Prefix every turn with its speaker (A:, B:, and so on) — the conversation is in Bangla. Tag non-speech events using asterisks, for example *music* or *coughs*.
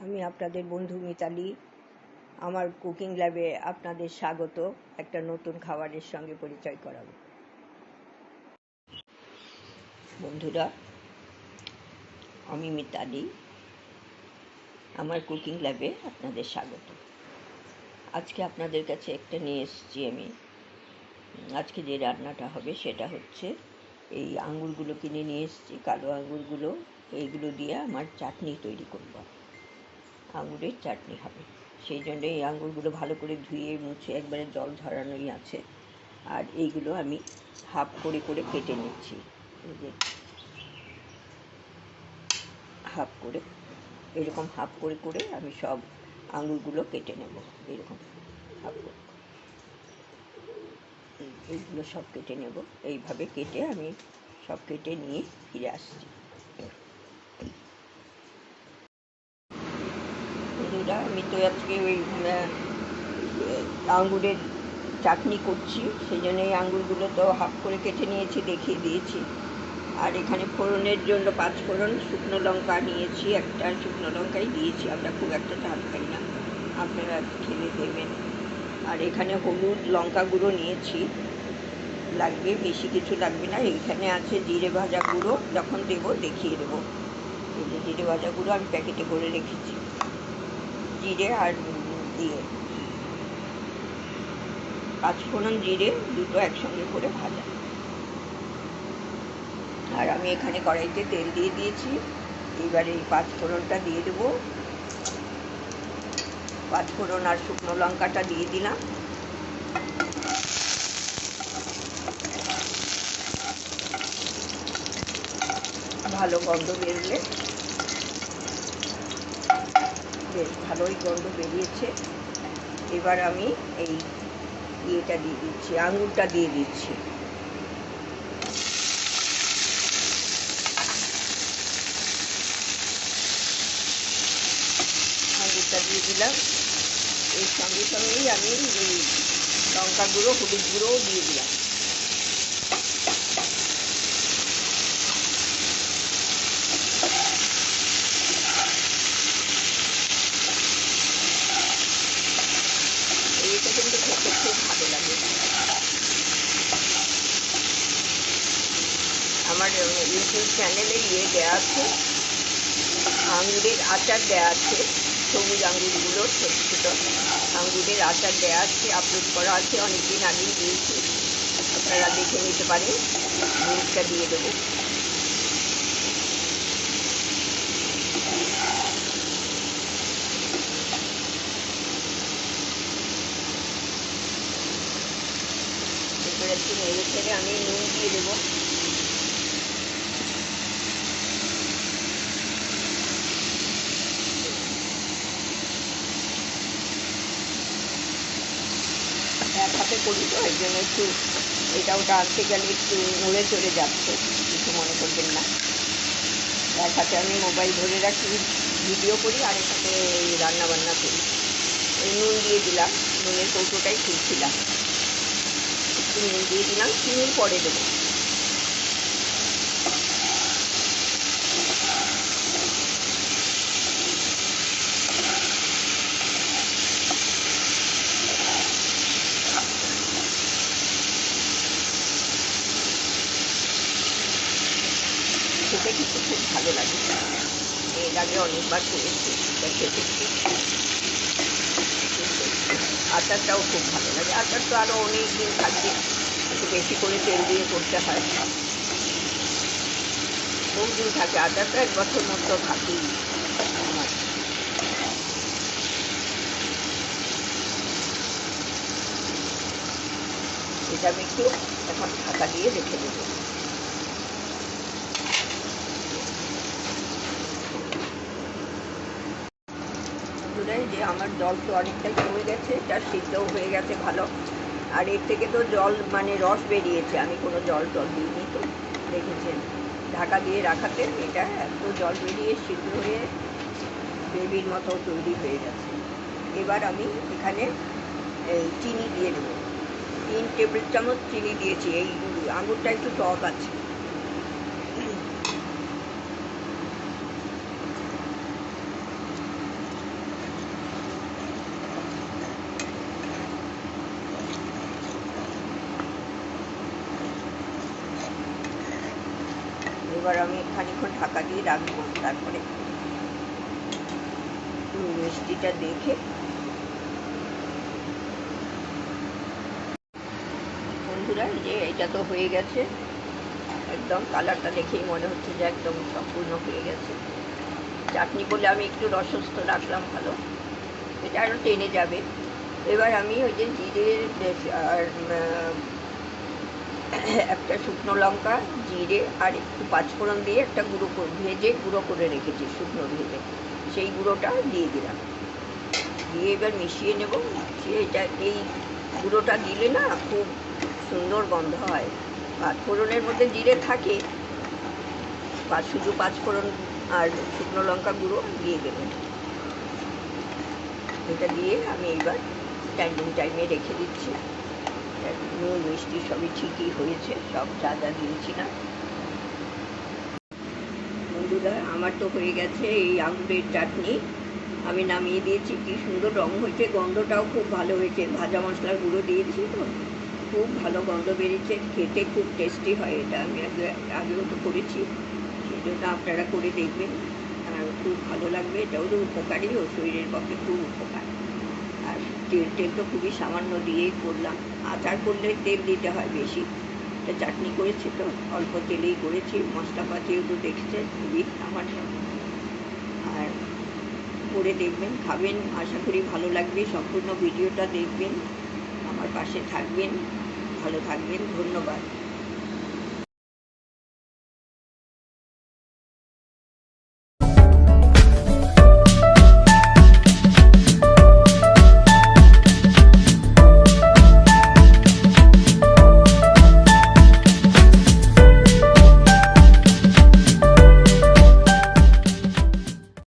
A: আমি আপনাদের বন্ধু মিতালি। আমার কুকিং ল্যাবে আপনাদের স্বাগত। একটা নতুন খাবারের সঙ্গে পরিচয় করাবো। বন্ধুরা, আমি মিতালি। আমার কুকিং ল্যাবে আপনাদের স্বাগত। আজকে আপনাদের কাছে একটা নিয়ে এসেছি আমি। আজকে যে রান্নাটা হবে সেটা হচ্ছে এই আঙুরগুলো কিনে নিয়ে এসেছি, কালো আঙুরগুলো এইগুলো দিয়ে আমার চাটনি তৈরি করব। আঙুরের চাটনি হবে। সেই জন্য এই আঙুরগুলো ভালো করে ধুয়ে মুছে একবারে জল ঝরানোই আছে। আর এইগুলো আমি হাফ করে করে কেটে নিচ্ছি। এই যে হাফ করে, এরকম হাফ করে করে আমি সব আঙুরগুলো কেটে নেব। এরকম হাফ করে এইগুলো সব কেটে নেব। এইভাবে কেটে আমি সব কেটে নিয়ে ফিরে আসছি। বন্ধুরা আমি তো আজকে ওই আঙ্গুরের চাটনি করছি, সেই জন্য এই আঙ্গুরগুলো তো হাফ করে কেটে নিয়েছি, দেখিয়ে দিয়েছি। আর এখানে ফোড়নের জন্য পাঁচ ফোড়ন শুকনো লঙ্কা নিয়েছি, একটা শুকনো লঙ্কাই দিয়েছি, আমরা খুব একটা ঝাল খাই না, আপনারা খেলে দেবেন। আর এখানে হলুদ লঙ্কা গুঁড়ো নিয়েছি, লাগবে, বেশি কিছু লাগবে না, এইখানে আছে জিরে ভাজা গুঁড়ো, যখন দেবো দেখিয়ে দেবো। জিরে ভাজা গুঁড়ো আমি প্যাকেটে করে রেখেছি। জিরে আর দিয়ে। পাঁচফোড়ন জিরে দুটো একসঙ্গে করে ভাজা। আর আমি এখানে কড়াইতে তেল দিয়ে দিয়েছি। এবারে এই পাঁচফোড়নটা দিয়ে দেবো। পাঁচফোড়ন আর শুকনো লঙ্কাটা দিয়ে দিলাম। ভালো গন্ধ বেরোলে বেশ ভালোই গন্ধ বেরিয়েছে, এবার আমি এই ইয়েটা দিয়ে দিচ্ছি, আঙুরটা দিয়ে দিচ্ছি। আঙুরটা দিয়ে দিলাম। এর সঙ্গে সঙ্গেই আমি এই লঙ্কা গুঁড়ো হলুদ গুঁড়োও দিয়ে দিলাম এটা কিন্তু খেতে খুব ভালো লাগে আমার ইউটিউব চ্যানেলে ইয়ে দেওয়া আছে আঙুরের আচার দেওয়া আছে সবুজ আঙুরগুলো ছোট ছোট আঙুরের আচার দেওয়া আছে আপলোড করা আছে অনেকদিন আগেই দিয়েছি আপনারা দেখে নিতে পারেন। লিঙ্কটা দিয়ে দেবো। আমি নুন দিয়ে দেবো এক হাতে করি তো এর জন্য একটু এটা ওটা আনতে গেলে একটু নড়ে চড়ে যাচ্ছে, কিছু মনে করবেন না। এক হাতে আমি মোবাইল ধরে রাখি, ভিডিও করি, আর এক হাতে রান্নাবান্না করি। এই নুন দিয়ে দিলাম, নুনের কৌটোটাই খুলছিলাম একটু নুন দিয়ে দিলাম চিনি পরে দেবো। খেতে কিন্তু খুব ভালো লাগে। এর আগে অনেকবার করেছি খেতে আচারটাও খুব ভালো লাগে। আচার তো আরও অনেক দিন থাকবে, একটু বেশি করে তেল দিয়ে করতে হয়। বহু দিন থাকে, আচারটা এক বছর মতো আমার। এটা আমি একটু এখন ঢাকা দিয়ে রেখে দেবো। বন্ধুরাই যে আমার জল তো অনেকটাই কমে গেছে, এটা সিদ্ধও হয়ে গেছে ভালো। আর এর থেকে তো জল মানে রস বেরিয়েছে, আমি কোনো জল টল দিইনি তো। দেখেছেন, ঢাকা দিয়ে রাখাতে এটা এত জল বেরিয়ে সিদ্ধ হয়ে বেবির মতো তৈরি হয়ে গেছে। এবার আমি এখানে চিনি দিয়ে দেবো। তিন টেবিল চামচ চিনি দিয়েছি, এই আঙুরটা একটু টক আছে। এবার আমি খানিক্ষণ ঢাকা দিয়ে রাখব, তারপরে মিষ্টিটা দেখে। বন্ধুরা যে এটা তো হয়ে গেছে। একদম কালারটা দেখেই মনে হচ্ছে যে একদম সম্পূর্ণ হয়ে গেছে। চাটনি বলে আমি একটু রসস্থ রাখলাম ভালো। এটা আরও টেনে যাবে। এবার আমি ওই যে জিরের আর *coughs* একটা শুকনো লঙ্কা, জিরে আর একটু পাঁচফোড়ন দিয়ে একটা গুঁড়ো করে, ভেজে গুঁড়ো করে রেখেছি শুকনো ভেজে সেই গুঁড়োটা দিয়ে দিলাম। দিয়ে এবার মিশিয়ে নেব। মিশিয়ে এটা, এই গুঁড়োটা দিলে না খুব সুন্দর গন্ধ হয়। পাঁচফোড়নের মধ্যে জিরে থাকে। বা শুধু পাঁচফোড়ন আর শুকনো লঙ্কা গুঁড়ো দিয়ে দেবেন এটা দিয়ে আমি এইবার স্ট্যান্ডিং টাইমে রেখে দিচ্ছি। সবই ঠিকই হয়েছে, সব যা যা দিয়েছি না। বন্ধুরা, আমার তো হয়ে গেছে এই আঙুরের চাটনি। আমি নামিয়ে দিয়েছি, কি সুন্দর রং হয়েছে, গন্ধটাও খুব ভালো হয়েছে। ভাজা মশলার গুঁড়ো দিয়েছি তো, খুব ভালো গন্ধ বেরিয়েছে, খেতে খুব টেস্টি হয় এটা। আমি আগে আগেও তো করেছি, সেই জন্য আপনারা করে দেখবেন। আর খুব ভালো লাগবে, এটাও তো উপকারী, ও শরীরের পক্ষে খুব উপকার। আর তেল তো খুবই সামান্য দিয়েই করলাম। আচার করলে তেল দিতে হয় বেশি। এটা চাটনি করেছি তো, অল্প তেলেই করেছি। মশলাপাতিও তো দেখছে খুবই সামান্য। আর করে দেখবেন, খাবেন। আশা করি ভালো লাগবে। সম্পূর্ণ ভিডিওটা দেখবেন। আমার পাশে থাকবেন। ভালো থাকবেন। ধন্যবাদ।